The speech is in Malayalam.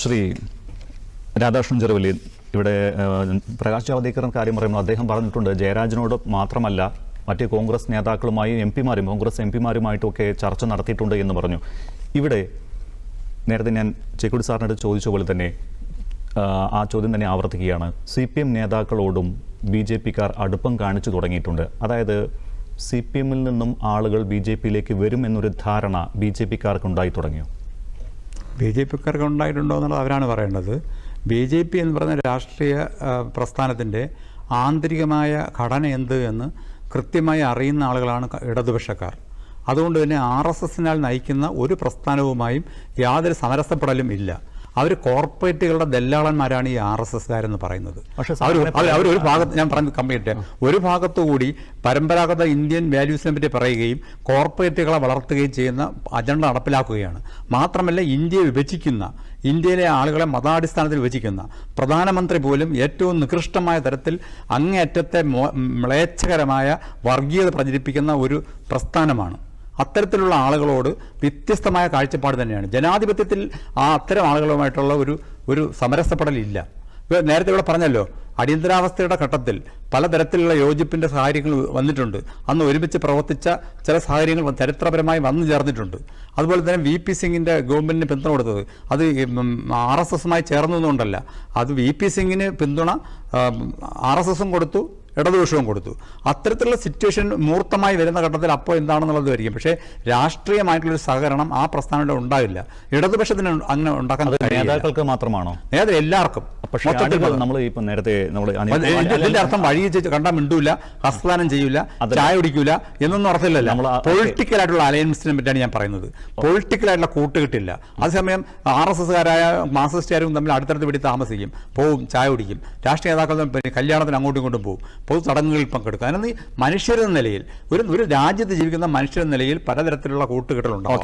ശ്രീ രാധാകൃഷ്ണൻ ചെറുവലി ഇവിടെ പ്രകാശ് ജാവദേക്കറിന് കാര്യം പറയുമ്പോൾ അദ്ദേഹം പറഞ്ഞിട്ടുണ്ട് ജയരാജനോട് മാത്രമല്ല മറ്റ് കോൺഗ്രസ് നേതാക്കളുമായും എം പിമാരും കോൺഗ്രസ് എം പിമാരുമായിട്ടൊക്കെ ചർച്ച നടത്തിയിട്ടുണ്ട് എന്ന് പറഞ്ഞു. ഇവിടെ നേരത്തെ ഞാൻ ചെക്കുടി സാറിനോട് ചോദിച്ച പോലെ തന്നെ ആ ചോദ്യം തന്നെ ആവർത്തിക്കുകയാണ്. സി പി എം നേതാക്കളോടും ബി ജെ പിക്കാർ അടുപ്പം കാണിച്ചു തുടങ്ങിയിട്ടുണ്ട്. അതായത് സി പി എമ്മിൽ നിന്നും ആളുകൾ ബി ജെ പിയിലേക്ക് വരും എന്നൊരു ധാരണ ബി ജെ പിക്കാർക്ക് ഉണ്ടായി തുടങ്ങിയോ? ബി ജെ പിക്കാർക്ക് ഉണ്ടായിട്ടുണ്ടോ എന്നുള്ളത് അവരാണ് പറയേണ്ടത്. ബി ജെ പി എന്ന് പറയുന്ന രാഷ്ട്രീയ പ്രസ്ഥാനത്തിന്റെ ആന്തരികമായ ഘടന എന്ത് എന്ന് കൃത്യമായി അറിയുന്ന ആളുകളാണ് ഇടതുപക്ഷക്കാർ. അതുകൊണ്ട് തന്നെ ആർ എസ് എസിനാൽ നയിക്കുന്ന ഒരു പ്രസ്ഥാനവുമായും യാതൊരു സമരസപ്പെടലും ഇല്ല. അവർ കോർപ്പറേറ്റുകളുടെ ദല്ലാളന്മാരാണ് ഈ ആർ എസ് എസ്കാരെന്ന് പറയുന്നത്. പക്ഷേ അവർ ഒരു ഭാഗത്ത് ഞാൻ പറയുന്നത് കംപ്ലീറ്റ് ഒരു ഭാഗത്തുകൂടി പരമ്പരാഗത ഇന്ത്യൻ വാല്യൂസിനെ പറ്റി പറയുകയും കോർപ്പറേറ്റുകളെ വളർത്തുകയും ചെയ്യുന്ന അജണ്ട നടപ്പിലാക്കുകയാണ്. മാത്രമല്ല ഇന്ത്യയെ വിഭജിക്കുന്ന ഇന്ത്യയിലെ ആളുകളെ മതാടിസ്ഥാനത്തിൽ വിഭജിക്കുന്ന പ്രധാനമന്ത്രി പോലും ഏറ്റവും നികൃഷ്ടമായ തരത്തിൽ അങ്ങേയറ്റത്തെ മ്ലേച്ഛകരമായ വർഗീയത പ്രചരിപ്പിക്കുന്ന ഒരു പ്രസ്ഥാനമാണ്. അത്തരത്തിലുള്ള ആളുകളോട് വ്യത്യസ്തമായ കാഴ്ചപ്പാട് തന്നെയാണ്. ജനാധിപത്യത്തിൽ ആ അത്തരം ആളുകളുമായിട്ടുള്ള ഒരു ഒരു സമരസപ്പെടലില്ല. നേരത്തെ ഇവിടെ പറഞ്ഞല്ലോ അടിയന്തരാവസ്ഥയുടെ ഘട്ടത്തിൽ പലതരത്തിലുള്ള യോജിപ്പിന്റെ സാഹചര്യങ്ങൾ വന്നിട്ടുണ്ട്. അന്ന് ഒരുമിച്ച് പ്രവർത്തിച്ച ചില സാഹചര്യങ്ങൾ ചരിത്രപരമായി വന്നു ചേർന്നിട്ടുണ്ട്. അതുപോലെ തന്നെ വി പി സിംഗിന്റെ ഗവൺമെന്റിന് പിന്തുണ കൊടുത്തത്. അത് ആർ എസ് എസുമായി ചേർന്നതുകൊണ്ടല്ല. അത് വി പി സിംഗിന് പിന്തുണ ആർ എസ് എസും കൊടുത്തു. ഇടതുപക്ഷവും കൊടുത്തു. അത്തരത്തിലുള്ള സിറ്റുവേഷൻ മൂർത്തമായി വരുന്ന ഘട്ടത്തിൽ അപ്പോൾ എന്താണെന്നുള്ളത് വരിക പക്ഷേ രാഷ്ട്രീയമായിട്ടുള്ളൊരു സഹകരണം ആ പ്രസ്ഥാനം ഉണ്ടാവില്ല. ഇടതുപക്ഷത്തിന് അങ്ങനെ ഉണ്ടാക്കാൻ നേതാക്കൾക്ക് മാത്രമാണോ? നേതാക്കൾ എല്ലാവർക്കും. പക്ഷേ നമ്മൾ ഇപ്പൊ നേരത്തെ നമ്മൾ ഇതിന്റെ- അർത്ഥം വഴി കണ്ടാൽ മിണ്ടൂല ഹസ്തദാനം ചെയ്യൂല ചായ കുടിക്കൂല എന്നൊന്നും അർത്ഥമില്ലല്ലോ. നമ്മൾ പൊളിറ്റിക്കൽ ആയിട്ടുള്ള അലയൻസിനെ പറ്റിയാണ് ഞാൻ പറയുന്നത്. പൊളിറ്റിക്കൽ ആയിട്ടുള്ള കൂട്ടുകെട്ടില്ല അതേസമയം ആർ എസ് എസ്കാരായ മാർക്സിസ്റ്റുകാരും തമ്മിൽ അടുത്തടുത്ത് പിടി താമസിക്കും. പോവും ചായ കുടിക്കും. രാഷ്ട്രീയ നേതാക്കൾ പിന്നെ കല്യാണത്തിന് അങ്ങോട്ടും ഇങ്ങോട്ടും പോകും പൊതു ചടങ്ങുകളിൽ പങ്കെടുക്കും. അതിനൊന്ന് മനുഷ്യരെന്ന നിലയിൽ ഒരു ഒരു രാജ്യത്ത് ജീവിക്കുന്ന മനുഷ്യരെന്ന നിലയിൽ പലതരത്തിലുള്ള കൂട്ടുകെട്ടുകളുണ്ടാവും.